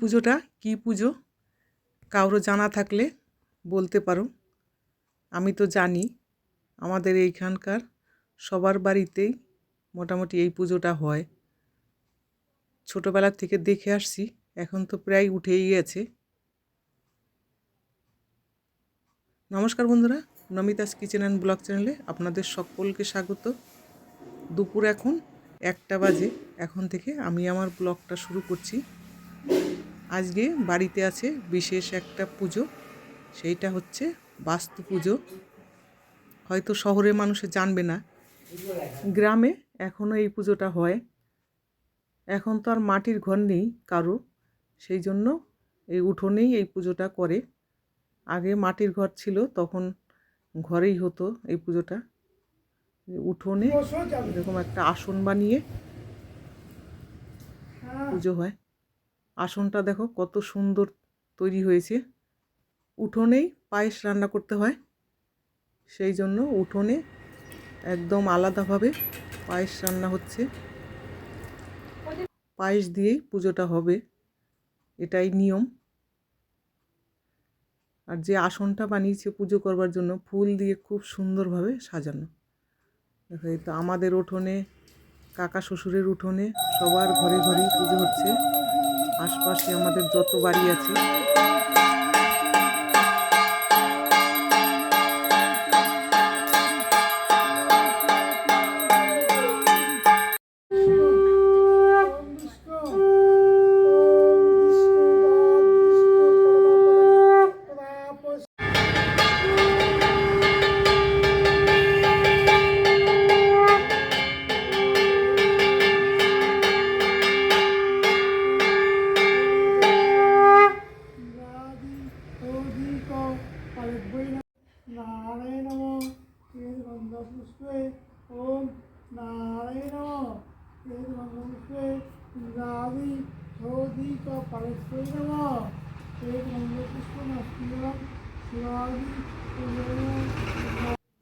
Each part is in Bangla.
পুজোটা? কী পুজো? কারও জানা থাকলে বলতে পারো। আমি তো জানি, আমাদের এইখানকার সবার বাড়িতেই মোটামুটি এই পুজোটা হয়। ছোটোবেলার থেকে দেখে আসছি, এখন তো প্রায় উঠেই গেছে। নমস্কার বন্ধুরা, নমিতাস কিচেন অ্যান্ড ব্লগ চ্যানেলে আপনাদের সকলকে স্বাগত। দুপুর এখন একটা বাজে, এখন থেকে আমি আমার ব্লগটা শুরু করছি। আজকে বাড়িতে আছে বিশেষ একটা পুজো, সেইটা হচ্ছে বাস্তু পুজো। হয়তো শহরের মানুষে জানবে না, গ্রামে এখনও এই পুজোটা হয়। এখন তো আর মাটির ঘর নেই কারও, সেই জন্য এই উঠোনেই এই পুজোটা করে। আগে মাটির ঘর ছিল, তখন ঘরেই হতো এই পুজোটা। উঠোনে এরকম একটা আসন বানিয়ে পুজো হয়। আসনটা দেখো কত সুন্দর তৈরি হয়েছে। উঠোনেই পায়েস রান্না করতে হয়, সেই জন্য উঠোনে একদম আলাদাভাবে পায়েস রান্না হচ্ছে। পায়েস দিয়েই পুজোটা হবে, এটাই নিয়ম। আর যে আসনটা বানিয়েছে পুজো করবার জন্য ফুল দিয়ে খুব সুন্দরভাবে সাজানো। তো আমাদের উঠোনে, কাকা শ্বশুরের উঠোনে সবার ঘরে ঘরেই পুজো হচ্ছে। আশপাশে আমাদের যত বাড়ি আছে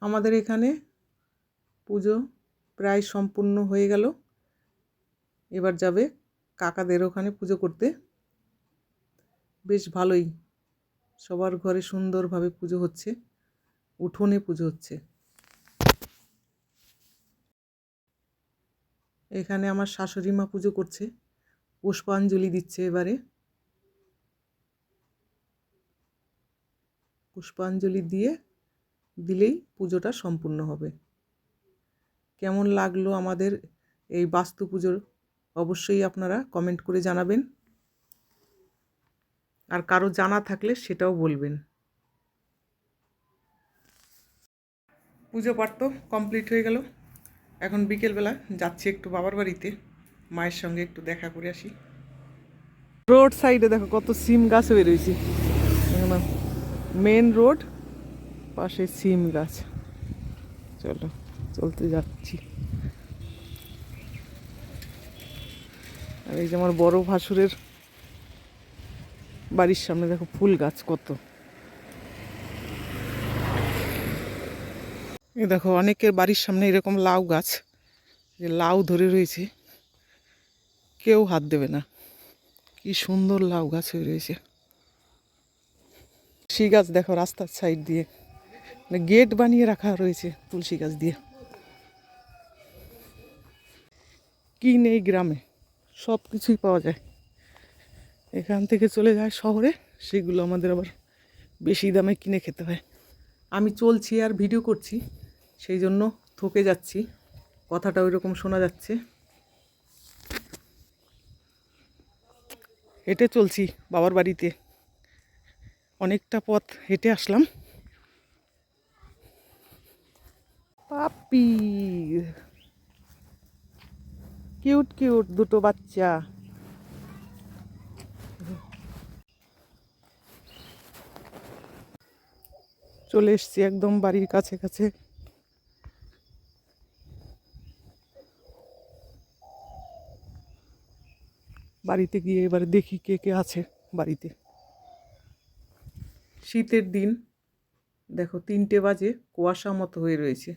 আমাদের এখানে পুজো প্রায় সম্পূর্ণ হয়ে গেল। এবার যাবে কাকাদের ওখানে পুজো করতে। বেশ ভালোই। সবার ঘরে সুন্দরভাবে পুজো হচ্ছে, উঠোনে পুজো হচ্ছে। এখানে আমার শাশুড়ি মা পুজো করছে। পুষ্পাঞ্জলি দিচ্ছে এবারে। পুষ্পাঞ্জলি দিয়ে দিলেই পুজোটা সম্পূর্ণ হবে। কেমন লাগল আমাদের এই বাস্তু পুজোর? অবশ্যই আপনারা কমেন্ট করে জানাবেন। আর কারও জানা থাকলে সেটাও বলবেন। পুজো পাঠ তো কমপ্লিট হয়ে গেল। এখন বিকেলবেলা যাচ্ছি একটু বাবার বাড়িতে, মায়ের সঙ্গে একটু দেখা করে আসি। রোড সাইডে দেখো কত সিম গাছ হয়ে রয়েছে। মেন রোড পাশে সিম গাছ। চলো, চলতে যাচ্ছি। আর এই যে আমার বড় ভাসুরের বাড়ির সামনে দেখো ফুল গাছ কত। এই দেখো, অনেকের বাড়ির সামনে এরকম লাউ গাছ, যে লাউ ধরে রয়েছে। কেউ হাত দেবে না। কি সুন্দর লাউ গাছ হয়ে রয়েছে। তুলসী গাছ দেখো, রাস্তার সাইড দিয়ে। মানে গেট বানিয়ে রাখা রয়েছে তুলসী গাছ দিয়ে। কি নেই গ্রামে? সব কিছুই পাওয়া যায়। এখান থেকে চলে যায় শহরে, সেগুলো আমাদের আবার বেশি দামে কিনে খেতে হয়। আমি চলছি আর ভিডিও করছি। সেই জন্য থকে যাচ্ছি। কথাটা ওই রকম শোনা যাচ্ছে। হেঁটে চলছি বাবার বাড়িতে। অনেকটা পথ হেঁটে আসলাম। পাপি কিউট কিউট দুটো বাচ্চা। চলে এসছি একদম বাড়ির কাছে কাছে। বাড়িতে গিয়ে এবার দেখি কে কে আছে বাড়িতে। শীতের দিন, দেখো তিনটে বাজে, কুয়াশা মতো হয়ে রয়েছে।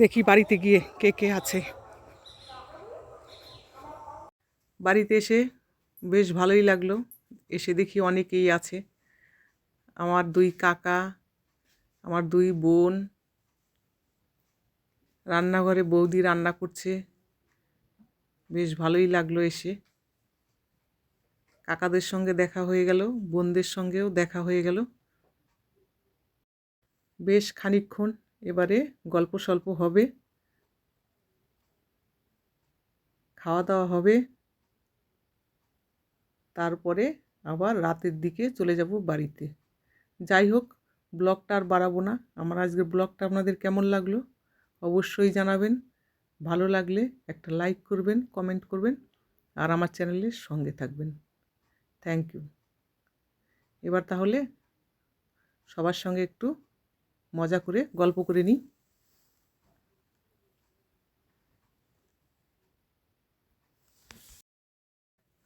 দেখি বাড়িতে গিয়ে কে কে আছে। বাড়িতে এসে বেশ ভালোই লাগল। এসে দেখি অনেকেই আছে। আমার দুই কাকা, আমার দুই বোন। রান্নাঘরে বৌদি রান্না করছে। বেশ ভালোই লাগল এসে। কাকাদের সঙ্গে দেখা হয়ে গেল, বোনদের সঙ্গেও দেখা হয়ে গেল। বেশ খানিকক্ষণ এবারে গল্প সল্প হবে। খাওয়া দাওয়া হবে। তারপরে আবার রাতের দিকে চলে যাব বাড়িতে। যাই হোক, ব্লগটা আর বাড়াবো না। আমার আজকের ব্লগটা আপনাদের কেমন লাগল অবশ্যই জানাবেন। ভালো লাগলে একটা লাইক করবেন, কমেন্ট করবেন আর আমার চ্যানেলের সঙ্গে থাকবেন। Thank you. এবার তাহলে সবার সঙ্গে একটু মজা করে গল্প করে নিই।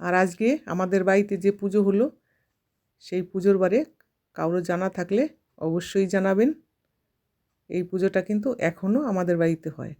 আর আজকে আমাদের বাড়িতে যে পুজো হলো, সেই পুজোর বারে কারও জানা থাকলে অবশ্যই জানাবেন। এই পুজোটা কিন্তু এখনও আমাদের বাড়িতে হয়।